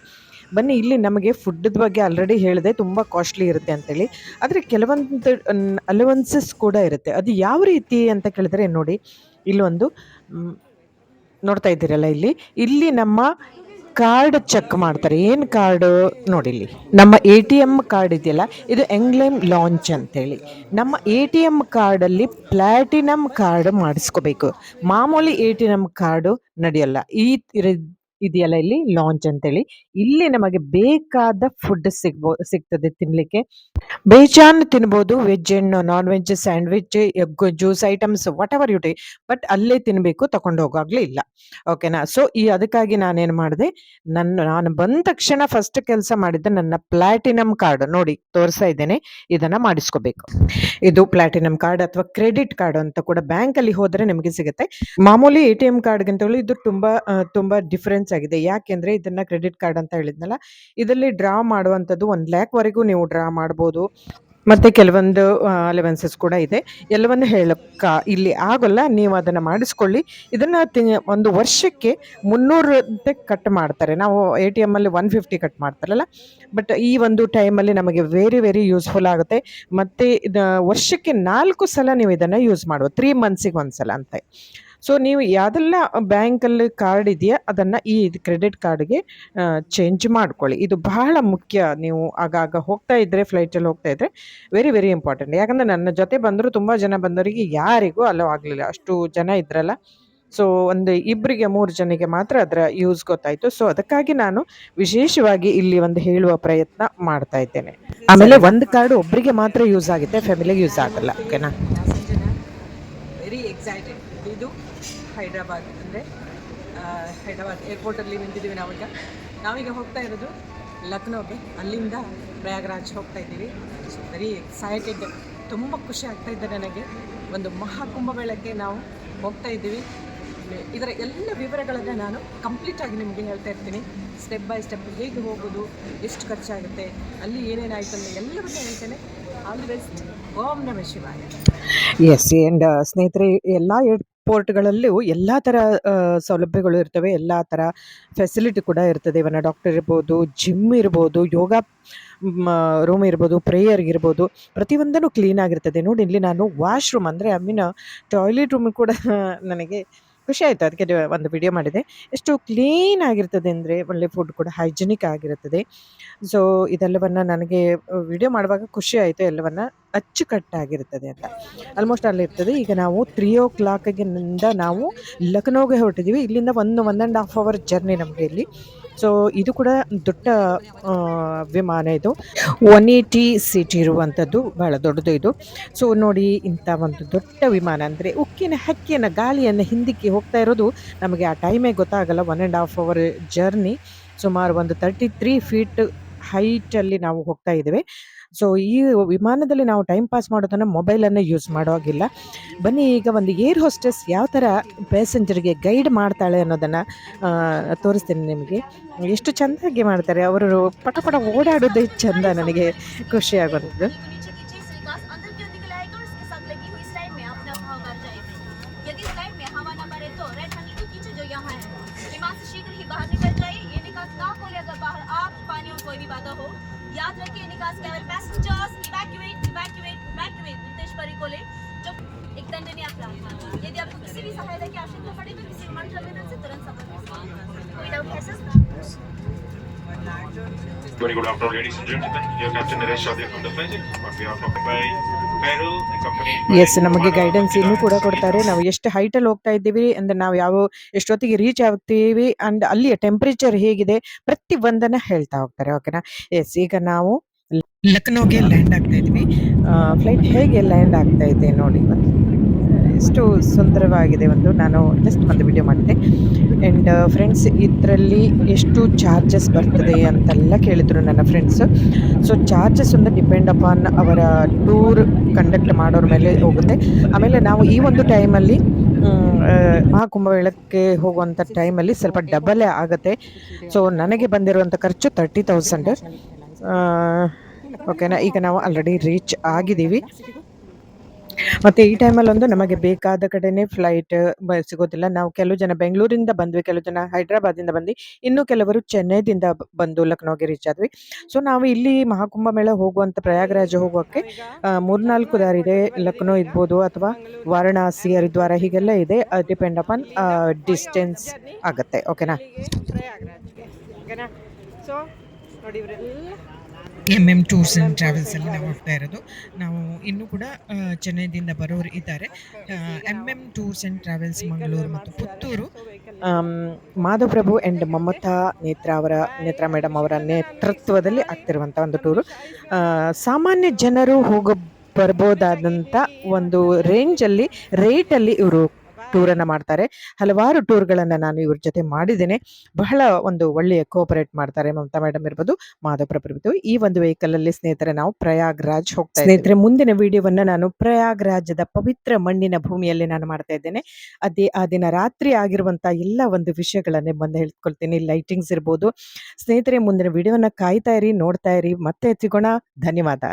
ಬನ್ನಿ, ಇಲ್ಲಿ ನಮಗೆ ಫುಡ್ದ ಬಗ್ಗೆ ಆಲ್ರೆಡಿ ಹೇಳಿದೆ, ತುಂಬ ಕಾಸ್ಟ್ಲಿ ಇರುತ್ತೆ ಅಂತೇಳಿ. ಆದರೆ ಕೆಲವೊಂದು ಅಲವೆನ್ಸಸ್ ಕೂಡ ಇರುತ್ತೆ. ಅದು ಯಾವ ರೀತಿ ಅಂತ ಕೇಳಿದ್ರೆ ನೋಡಿ, ಇಲ್ಲೊಂದು ನೋಡ್ತಾ ಇದ್ದೀರಲ್ಲ ಇಲ್ಲಿ? ಇಲ್ಲಿ ನಮ್ಮ ಕಾರ್ಡ್ ಚೆಕ್ ಮಾಡ್ತಾರೆ. ಏನು ಕಾರ್ಡ್ ನೋಡಿ ಇಲ್ಲಿ. ನಮ್ಮ ಎ ಟಿ ಎಂ ಕಾರ್ಡ್ ಇದೆಯಲ್ಲ, ಇದು ಎಂಗ್ಲೇಮ್ ಲಾಂಚ್ ಅಂತೇಳಿ. ನಮ್ಮ ಎ ಟಿ ಎಂ ಕಾರ್ಡಲ್ಲಿ ಪ್ಲಾಟಿನಮ್ ಕಾರ್ಡ್ ಮಾಡಿಸ್ಕೋಬೇಕು. ಮಾಮೂಲಿ ಎ ಟಿ ಎಂ ಕಾರ್ಡು ನಡೆಯಲ್ಲ. ಈ ಇದೆಯಲ್ಲ ಇಲ್ಲಿ ಲಾಂಚ್ ಅಂತೇಳಿ. ಇಲ್ಲಿ ನಮಗೆ ಬೇಕಾದ ಫುಡ್ ಸಿಗ್ಬೋ, ಸಿಗ್ತದೆ ತಿನ್ನಲಿಕ್ಕೆ ಬೇಜಾನ್ ತಿನ್ಬೋದು veg and non veg sandwich egg juice items whatever you take but ಅಲ್ಲೇ ತಿನ್ನಬೇಕು ತಗೊಂಡು ಹೋಗಾಗ್ಲೇ ಇಲ್ಲ. ಓಕೆನಾ ಸೊ ಈ ಅದಕ್ಕಾಗಿ ನಾನೇನು ಮಾಡಿದೆ, ನನ್ನ, ನಾನು ಬಂದ ತಕ್ಷಣ ಫಸ್ಟ್ ಕೆಲಸ ಮಾಡಿದ್ದೆ ನನ್ನ ಪ್ಲಾಟಿನಮ್ ಕಾರ್ಡ್ ನೋಡಿ, ತೋರಿಸ್ತಾ ಇದ್ದೇನೆ, ಇದನ್ನ ಮಾಡಿಸ್ಕೋಬೇಕು. ಇದು ಪ್ಲಾಟಿನಮ್ ಕಾರ್ಡ್ ಅಥವಾ ಕ್ರೆಡಿಟ್ ಕಾರ್ಡ್ ಅಂತ ಕೂಡ ಬ್ಯಾಂಕ್ ಹೋದರೆ ನಿಮಗೆ ಸಿಗುತ್ತೆ. ಮಾಮೂಲಿ ಎ ಟಿ ಎಂ ಇದು ತುಂಬಾ ತುಂಬಾ ಡಿಫರೆನ್ಸ್ ಆಗಿದೆ. ಯಾಕೆಂದ್ರೆ ಇದನ್ನ ಕ್ರೆಡಿಟ್ ಕಾರ್ಡ್ ಅಂತ ಹೇಳಿದ್ನಲ್ಲ, ಇದರಲ್ಲಿ ಡ್ರಾ ಮಾಡುವಂಥದ್ದು ಒಂದು ಲ್ಯಾಕ್ ವರೆಗೂ ನೀವು ಡ್ರಾ ಮಾಡ್ಬೋದು. ಮತ್ತೆ ಕೆಲವೊಂದು ಅಲೆವೆನ್ಸಸ್ ಕೂಡ ಇದೆ. ಎಲ್ಲವನ್ನು ಹೇಳಕ್ಕ ಇಲ್ಲಿ ಆಗೋಲ್ಲ. ನೀವು ಅದನ್ನು ಮಾಡಿಸ್ಕೊಳ್ಳಿ. ಇದನ್ನು ಒಂದು ವರ್ಷಕ್ಕೆ ಮುನ್ನೂರಂತೆ ಕಟ್ ಮಾಡ್ತಾರೆ. ನಾವು ಎ ಟಿ ಎಮ್ಮಲ್ಲಿ ಒನ್ ಫಿಫ್ಟಿ ಕಟ್ ಮಾಡ್ತಾರಲ್ಲ ಬಟ್ ಈ ಒಂದು ಟೈಮಲ್ಲಿ ನಮಗೆ ವೆರಿ ವೆರಿ ಯೂಸ್ಫುಲ್ ಆಗುತ್ತೆ. ಮತ್ತು ಇದು, ವರ್ಷಕ್ಕೆ ನಾಲ್ಕು ಸಲ ನೀವು ಇದನ್ನು ಯೂಸ್ ಮಾಡುವ ತ್ರೀ ಮಂತ್ಸಿಗೆ ಒಂದು ಸಲ ಅಂತ. ಸೊ ನೀವು ಯಾವುದೆಲ್ಲ ಬ್ಯಾಂಕಲ್ಲಿ ಕಾರ್ಡ್ ಇದೆಯಾ ಅದನ್ನು ಈ ಕ್ರೆಡಿಟ್ ಕಾರ್ಡ್ಗೆ ಚೇಂಜ್ ಮಾಡ್ಕೊಳ್ಳಿ. ಇದು ಬಹಳ ಮುಖ್ಯ. ನೀವು ಆಗಾಗ ಹೋಗ್ತಾ ಇದ್ದರೆ ಫ್ಲೈಟಲ್ಲಿ ಹೋಗ್ತಾ ಇದ್ದರೆ ವೆರಿ ವೆರಿ ಇಂಪಾರ್ಟೆಂಟ್ ಯಾಕಂದರೆ ನನ್ನ ಜೊತೆ ಬಂದರೂ ತುಂಬ ಜನ ಬಂದವರಿಗೆ ಯಾರಿಗೂ ಅಲೋ ಆಗಲಿಲ್ಲ. ಅಷ್ಟು ಜನ ಇದ್ರಲ್ಲ. ಸೊ ಒಂದು ಇಬ್ಬರಿಗೆ ಮೂರು ಜನಕ್ಕೆ ಮಾತ್ರ ಅದರ ಯೂಸ್ ಗೊತ್ತಾಯಿತು. ಸೊ ಅದಕ್ಕಾಗಿ ನಾನು ವಿಶೇಷವಾಗಿ ಇಲ್ಲಿ ಒಂದು ಹೇಳುವ ಪ್ರಯತ್ನ ಮಾಡ್ತಾ ಇದ್ದೇನೆ. ಆಮೇಲೆ ಒಂದು ಕಾರ್ಡ್ ಒಬ್ಬರಿಗೆ ಮಾತ್ರ ಯೂಸ್ ಆಗುತ್ತೆ ಫ್ಯಾಮಿಲಿಗೆ ಯೂಸ್ ಆಗಲ್ಲ ಓಕೆನಾ ವೆರಿ ಎಕ್ಸೈಟೆಡ್ ಇದು ಹೈದ್ರಾಬಾದ್ ಅಂದರೆ ಹೈದ್ರಾಬಾದ್ ಏರ್ಪೋರ್ಟಲ್ಲಿ ನಿಂತಿದ್ದೀವಿ ನಾವೀಗ. ನಾವೀಗ ಹೋಗ್ತಾ ಇರೋದು ಲಕ್ನೋಗೆ. ಅಲ್ಲಿಂದ ಪ್ರಯಾಗ್ರಾಜ್ ಹೋಗ್ತಾ ಇದ್ದೀವಿ. ಸೊ ವೆರಿ ಎಕ್ಸೈಟೆಡ್ ತುಂಬ ಖುಷಿ ಆಗ್ತಾ ಇದೆ ನನಗೆ. ಒಂದು ಮಹಾಕುಂಭಮೇಳಕ್ಕೆ ನಾವು ಹೋಗ್ತಾ ಇದ್ದೀವಿ. ಇದರ ಎಲ್ಲ ವಿವರಗಳನ್ನು ನಾನು ಕಂಪ್ಲೀಟಾಗಿ ನಿಮಗೆ ಹೇಳ್ತಾ ಇರ್ತೀನಿ. ಸ್ಟೆಪ್ ಬೈ ಸ್ಟೆಪ್ ಹೇಗೆ ಹೋಗೋದು, ಎಷ್ಟು ಖರ್ಚಾಗುತ್ತೆ, ಅಲ್ಲಿ ಏನೇನಾಯಿತು ಅಂತ ಎಲ್ಲವನ್ನೂ ಹೇಳ್ತೇನೆ. ಆಲ್ ದಿ ಬೆಸ್ಟ್ ಓಂ ನಮ ಶಿವಾಯ. ಎಸ್ ಆ್ಯಂಡ್ ಸ್ನೇಹಿತರೆ, ಎಲ್ಲ ಏರ್ಪೋರ್ಟ್ಗಳಲ್ಲೂ ಎಲ್ಲ ಥರ ಸೌಲಭ್ಯಗಳು ಇರ್ತವೆ. ಎಲ್ಲ ಥರ ಫೆಸಿಲಿಟಿ ಕೂಡ ಇರ್ತದೆ. ಇವನ ಡಾಕ್ಟರ್ ಇರ್ಬೋದು ಜಿಮ್ ಇರ್ಬೋದು, ಯೋಗ ರೂಮ್ ಇರ್ಬೋದು ಪ್ರೇಯರ್ ಇರ್ಬೋದು. ಪ್ರತಿಯೊಂದನ್ನು ಕ್ಲೀನ್ ಆಗಿರ್ತದೆ. ನೋಡಿ, ಇಲ್ಲಿ ನಾನು ವಾಶ್ರೂಮ್ ಅಂದರೆ ಐ ಮೀನ್ ಟಾಯ್ಲೆಟ್ ರೂಮ್ ಕೂಡ ನನಗೆ ಖುಷಿ ಆಯಿತು. ಅದಕ್ಕೆ ಒಂದು ವಿಡಿಯೋ ಮಾಡಿದೆ. ಎಷ್ಟು ಕ್ಲೀನ್ ಆಗಿರ್ತದೆ ಅಂದರೆ ಒಳ್ಳೆ ಫುಡ್ ಕೂಡ ಹೈಜಿನಿಕ್ ಆಗಿರುತ್ತದೆ. ಸೊ ಇದೆಲ್ಲವನ್ನು ನನಗೆ ವಿಡಿಯೋ ಮಾಡುವಾಗ ಖುಷಿ ಆಯಿತು. ಎಲ್ಲವನ್ನು ಅಚ್ಚುಕಟ್ಟಾಗಿರ್ತದೆ ಅಂತ. ಆಲ್ಮೋಸ್ಟ್ ಅಲ್ಲಿ ಇರ್ತದೆ. ಈಗ ನಾವು ತ್ರೀ ಓ ಕ್ಲಾಕಿನಿಂದ ನಾವು ಲಕ್ನೋಗೆ ಹೊರಟಿದ್ದೀವಿ ಇಲ್ಲಿಂದ ಒಂದು one and half hour journey ನಮಗೆ ಇಲ್ಲಿ. ಸೊ ಇದು ಕೂಡ ದೊಡ್ಡ ವಿಮಾನ ಇದು. ಒನ್ ಏಯ್ಟಿ ಸೀಟ್ ಇರುವಂಥದ್ದು ಬಹಳ ದೊಡ್ಡದು ಇದು. ಸೊ ನೋಡಿ ಇಂಥ ಒಂದು ದೊಡ್ಡ ವಿಮಾನ ಅಂದರೆ ಉಕ್ಕಿನ ಹಕ್ಕಿನ ಗಾಳಿಯನ್ನು ಹಿಂದಕ್ಕೆ ಹೋಗ್ತಾ ಇರೋದು ನಮಗೆ ಆ ಟೈಮೇ ಗೊತ್ತಾಗಲ್ಲ one and half hour journey ಸುಮಾರು ಒಂದು ತರ್ಟಿ ತ್ರೀ ಫೀಟ್ ಹೈಟಲ್ಲಿ ನಾವು ಹೋಗ್ತಾ ಇದ್ದೇವೆ. ಸೊ ಈ ವಿಮಾನದಲ್ಲಿ ನಾವು ಟೈಮ್ ಪಾಸ್ ಮಾಡೋದನ್ನು ಮೊಬೈಲನ್ನು ಯೂಸ್ ಮಾಡೋ ಹಾಗಿಲ್ಲ ಬನ್ನಿ ಈಗ ಒಂದು ಏರ್ ಹೋಸ್ಟೆಸ್ ಯಾವ ಥರ ಪ್ಯಾಸೆಂಜರ್ಗೆ ಗೈಡ್ ಮಾಡ್ತಾಳೆ ಅನ್ನೋದನ್ನು ತೋರಿಸ್ತೇನೆ ನಿಮಗೆ ಎಷ್ಟು ಚೆಂದಾಗಿ ಮಾಡ್ತಾರೆ ಅವರು ಪಟ ಪಟ ಓಡಾಡೋದೇ ಚಂದ ನನಗೆ ಖುಷಿ ಆಗುವಂಥದ್ದು नीचे की चीज निकास अंदर की ओर निकल आएगा और इसके साथ लगी हुई स्लाइड में आप अपना भाव भर जाएंगे यदि स्लाइड में हवा ना भरे तो रेड हनी को खींचे जो यहाँ है विमान से शीघ्र ही बाहर निकल जाइए ये निकास ना खोले अगर बाहर आग पानी और कोई भी बाधा हो याद रखिए निकास केवल passengers evacuate evacuate evacuate Nitesh परिकोले जो एक दंडनीय अपराध यदि आपको किसी भी सहायता की आवश्यकता पड़े तो किसी विमान टर्मिनल से तुरंत संपर्क करें है sir Very good afternoon, ladies and gentlemen. Your Captain Naresh Shadia from the flight. On behalf of by ಎಸ್ ನಮಗೆ ಗೈಡೆನ್ಸ್ ಇನ್ನು ಕೂಡ ಕೊಡ್ತಾರೆ. ನಾವು ಎಷ್ಟು ಹೈಟಲ್ಲಿ ಹೋಗ್ತಾ ಇದ್ದೀವಿ ಅಂದ್ರೆ ನಾವು ಯಾವ ಎಷ್ಟೊತ್ತಿಗೆ ರೀಚ್ ಆಗ್ತೀವಿ ಅಂಡ್ ಅಲ್ಲಿಯ ಟೆಂಪರೇಚರ್ ಹೇಗಿದೆ ಪ್ರತಿ ಒಂದನ್ನ ಹೇಳ್ತಾ ಹೋಗ್ತಾರೆ ಓಕೆನಾ ಎಸ್ ಈಗ ನಾವು ಲಕ್ನೋಗೆ ಲ್ಯಾಂಡ್ ಆಗ್ತಾ ಇದ್ವಿ ಫ್ಲೈಟ್ ಹೇಗೆ ಲ್ಯಾಂಡ್ ಆಗ್ತಾ ಇದೆ ನೋಡಿ. ಒಂದು ಎಷ್ಟು ಸುಂದರವಾಗಿದೆ ಒಂದು. ನಾನು ಜಸ್ಟ್ ಒಂದು ವಿಡಿಯೋ ಮಾಡಿದೆ ಆ್ಯಂಡ್ ಫ್ರೆಂಡ್ಸ್ ಇದರಲ್ಲಿ ಎಷ್ಟು ಚಾರ್ಜಸ್ ಬರ್ತದೆ ಅಂತೆಲ್ಲ ಕೇಳಿದರು ನನ್ನ ಫ್ರೆಂಡ್ಸ್ ಸೊ ಚಾರ್ಜಸ್ ಒಂದು ಡಿಪೆಂಡ್ ಅಪಾನ್ ಅವರ ಟೂರ್ ಕಂಡಕ್ಟ್ ಮಾಡೋರ ಮೇಲೆ ಹೋಗುತ್ತೆ. ಆಮೇಲೆ ನಾವು ಈ ಒಂದು ಟೈಮಲ್ಲಿ ಮಹಾಕುಂಭಮೇಳಕ್ಕೆ ಹೋಗುವಂಥ ಟೈಮಲ್ಲಿ ಸ್ವಲ್ಪ ಡಬಲೇ ಆಗುತ್ತೆ. ಸೊ ನನಗೆ ಬಂದಿರುವಂಥ ಖರ್ಚು ತರ್ಟಿ ತೌಸಂಡ್ ಓಕೆನಾ ಈಗ ನಾವು ಆಲ್ರೆಡಿ ರೀಚ್ ಆಗಿದ್ದೀವಿ. ಮತ್ತು ಈ ಟೈಮಲ್ಲಿ ಒಂದು ನಮಗೆ ಬೇಕಾದ ಕಡೆನೆ ಫ್ಲೈಟ್ ಸಿಗೋದಿಲ್ಲ. ನಾವು ಕೆಲವು ಜನ ಬೆಂಗಳೂರಿಂದ ಬಂದ್ವಿ ಕೆಲವು ಜನ ಹೈದ್ರಾಬಾದಿಂದ ಬಂದ್ವಿ. ಇನ್ನು ಕೆಲವರು ಚೆನ್ನೈದಿಂದ ಬಂದು ಲಕ್ನೋಗೆ ರೀಚ್ ಆದ್ವಿ. ಸೊ ನಾವು ಇಲ್ಲಿ ಮಹಾಕುಂಭ ಮೇಳ ಹೋಗುವಂತ ಪ್ರಯಾಗರಾಜ ಹೋಗೋಕ್ಕೆ ಆ, ಮೂರ್ನಾಲ್ಕು ದಾರಿ ಇದೆ. ಲಕ್ನೋ ಇರ್ಬೋದು ಅಥವಾ ವಾರಣಾಸಿ ಹರಿದ್ವಾರ ಹೀಗೆಲ್ಲ ಇದೆ. ಡಿಪೆಂಡ್ ಅಪಾನ್ ಡಿಸ್ಟೆನ್ಸ್ ಆಗುತ್ತೆ. ಓಕೆನಾ? ಸೊ ನೋಡಿ ಇವರೆಲ್ಲ ಎಂ ಎಂ ಟೂರ್ಸ್ ಆ್ಯಂಡ್ ಟ್ರಾವೆಲ್ಸಲ್ಲಿ ನಾವು ಹೋಗ್ತಾ ಇರೋದು. ನಾವು ಇನ್ನೂ ಕೂಡ ಚೆನ್ನೈದಿಂದ ಬರೋರು ಇದ್ದಾರೆ. M M tours and travels Mangaluru ಮತ್ತು ಪುತ್ತೂರು. ಆಮ್, ಮಾಧವಪ್ರಭು ಆ್ಯಂಡ್ ಮಮತಾ ನೇತ್ರ ಅವರ ನೇತ್ರ ಮೇಡಮ್ ಅವರ ನೇತೃತ್ವದಲ್ಲಿ ಆಗ್ತಿರುವಂಥ ಒಂದು ಟೂರು. ಸಾಮಾನ್ಯ ಜನರು ಹೋಗ ಬರ್ಬೋದಾದಂಥ ಒಂದು ರೇಂಜಲ್ಲಿ ರೇಟಲ್ಲಿ ಇವರು ಟೂರನ್ನು ಮಾಡ್ತಾರೆ. ಹಲವಾರು ಟೂರ್ಗಳನ್ನು ನಾನು ಇವ್ರ ಜೊತೆ ಮಾಡಿದ್ದೇನೆ. ಬಹಳ ಒಂದು ಒಳ್ಳೆಯ ಕೋಪರೇಟ್ ಮಾಡ್ತಾರೆ ಮಮತಾ ಮೇಡಮ್ ಇರ್ಬೋದು, ಮಾಧವಪ್ರಭು ಇರ್ಬೋದು. ಈ ಒಂದು ವೆಹಿಕಲ್ ಅಲ್ಲಿ ಸ್ನೇಹಿತರೆ, ನಾವು ಪ್ರಯಾಗ್ರಾಜ್ ಹೋಗ್ತಾ ಸ್ನೇಹಿತರೆ, ಮುಂದಿನ ವಿಡಿಯೋವನ್ನ ನಾನು ಪ್ರಯಾಗ್ರಾಜದ ಪವಿತ್ರ ಮಣ್ಣಿನ ಭೂಮಿಯಲ್ಲಿ ನಾನು ಮಾಡ್ತಾ ಇದ್ದೇನೆ. ಅದೇ, ಆ ದಿನ ರಾತ್ರಿ ಆಗಿರುವಂತಹ ಎಲ್ಲ ಒಂದು ವಿಷಯಗಳನ್ನೇ ಬಂದು ಹೇಳ್ಕೊಳ್ತೀನಿ. ಲೈಟಿಂಗ್ಸ್ ಇರ್ಬೋದು. ಸ್ನೇಹಿತರೆ, ಮುಂದಿನ ವಿಡಿಯೋನ ಕಾಯ್ತಾ ಇರಿ, ನೋಡ್ತಾ ಇರಿ. ಮತ್ತೆ ಸಿಗೋಣ ಧನ್ಯವಾದ.